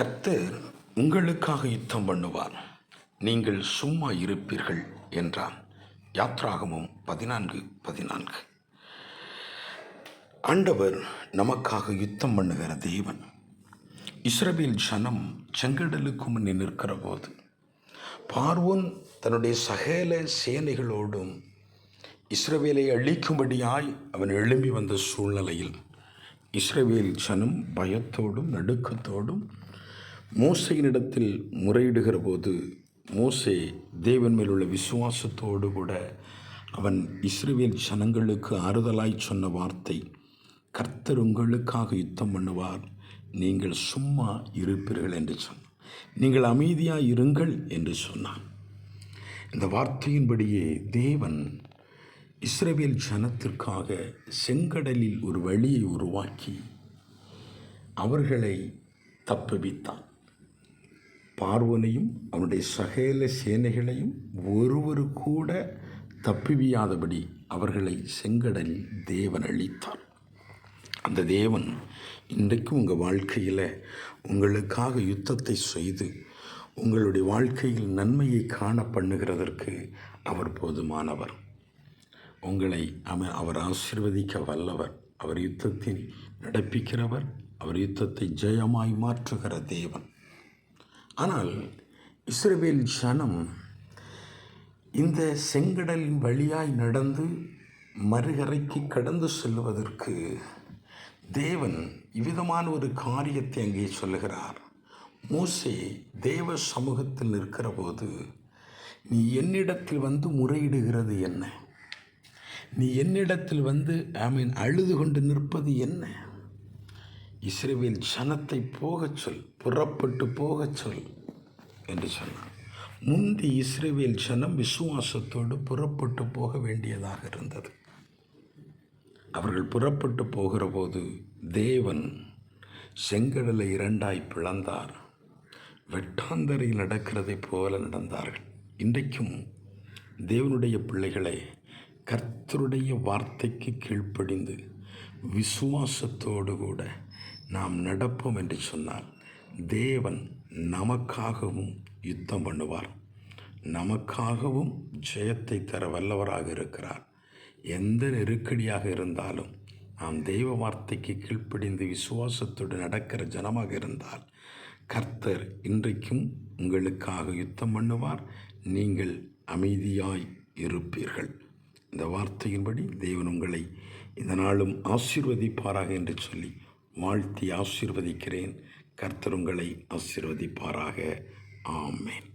கர்த்தர் உங்களுக்காக யுத்தம் பண்ணுவார். நீங்கள் சும்மா இருப்பீர்கள் என்றான். யாத்ராகமும் பதினான்கு பதினான்கு. ஆண்டவர் நமக்காக யுத்தம் பண்ணுகிற தேவன். இஸ்ரவேல் ஜனம் செங்கடலுக்கு முன்னே நிற்கிற போது பார்வோன் தன்னுடைய சகல சேனைகளோடும் இஸ்ரவேலை அழிக்கும்படியாய் அவன் எழும்பி வந்த சூழ்நிலையில் இஸ்ரவேல் ஜனம் பயத்தோடும் நடுக்கத்தோடும் மோசையினிடத்தில் முறையிடுகிற போது மோசே தேவன் மேலுள்ள விசுவாசத்தோடு கூட அவன் இஸ்ரவேல் ஜனங்களுக்கு ஆறுதலாய் சொன்ன வார்த்தை கர்த்தர் உங்களுக்காக யுத்தம் பண்ணுவார். நீங்கள் சும்மா இருப்பீர்கள் என்று சொன்னான். நீங்கள் அமைதியாக இருங்கள் என்று சொன்னான். இந்த வார்த்தையின்படியே தேவன் இஸ்ரேவியல் ஜனத்திற்காக செங்கடலில் ஒரு வழியை உருவாக்கி அவர்களை தப்புவித்தான். பார்வனையும் அவனுடைய சகல சேனைகளையும் ஒருவர் கூட தப்பிவியாதபடி அவர்களை செங்கடலில் தேவன் அளித்தார் அந்த தேவன் இன்றைக்கும் உங்கள் வாழ்க்கையில் உங்களுக்காக யுத்தத்தை செய்து உங்களுடைய வாழ்க்கையில் நன்மையை காண பண்ணுகிறதற்கு அவர் போதுமானவர். உங்களை அம அவர் ஆசீர்வதிக்க வல்லவர். அவர் யுத்தத்தை நடப்பிக்கிறவர். அவர் யுத்தத்தை ஜெயமாய் மாற்றுகிற தேவன். ஆனால் இஸ்ரவேல் ஜனம் இந்த செங்கடலின் வழியாய் நடந்து மறுகரைக்கு கடந்து செல்வதற்கு தேவன் இவ்விதமான ஒரு காரியத்தை அங்கே சொல்லுகிறார். மோசே தேவ சமூகத்தில் நிற்கிற போது நீ என்னிடத்தில் வந்து முறையிடுகிறது என்ன? நீ என்னிடத்தில் வந்து ஐ மீன் அழுது கொண்டு நிற்பது என்ன? இஸ்ரவேல் ஜனத்தை போகச் சொல் புறப்பட்டு போகச் சொல் என்று சொன்னான். முந்தி இஸ்ரேவேல் ஜனம் விசுவாசத்தோடு புறப்பட்டு போக வேண்டியதாக இருந்தது. அவர்கள் புறப்பட்டு போகிற போது தேவன் செங்கடலை இரண்டாய் பிளந்தார். வெட்டாந்தரையில் நடக்கிறதைப் போல நடந்தார்கள். இன்றைக்கும் தேவனுடைய பிள்ளைகளை கர்த்தருடைய வார்த்தைக்கு கீழ்ப்படிந்து விசுவாசத்தோடு கூட நாம் நடப்போம் என்று சொன்னால் தேவன் நமக்காகவும் யுத்தம் பண்ணுவார். நமக்காகவும் ஜெயத்தை தர வல்லவராக இருக்கிறார். எந்த நெருக்கடியாக இருந்தாலும் நாம் தெய்வ வார்த்தைக்கு கீழ்ப்படிந்து விசுவாசத்தோடு நடக்கிற ஜனமாக இருந்தால் கர்த்தர் இன்றைக்கும் உங்களுக்காக யுத்தம் பண்ணுவார். நீங்கள் அமைதியாய் இருப்பீர்கள். இந்த வார்த்தையின்படி தேவன் உங்களை இதனாலும் ஆசீர்வதிப்பாராக என்று சொல்லி வாழ்த்தி ஆசீர்வதிக்கிறேன். கர்த்தருங்களை ஆசிர்வதிப்பாராக. ஆசீர்வதிப்பாராக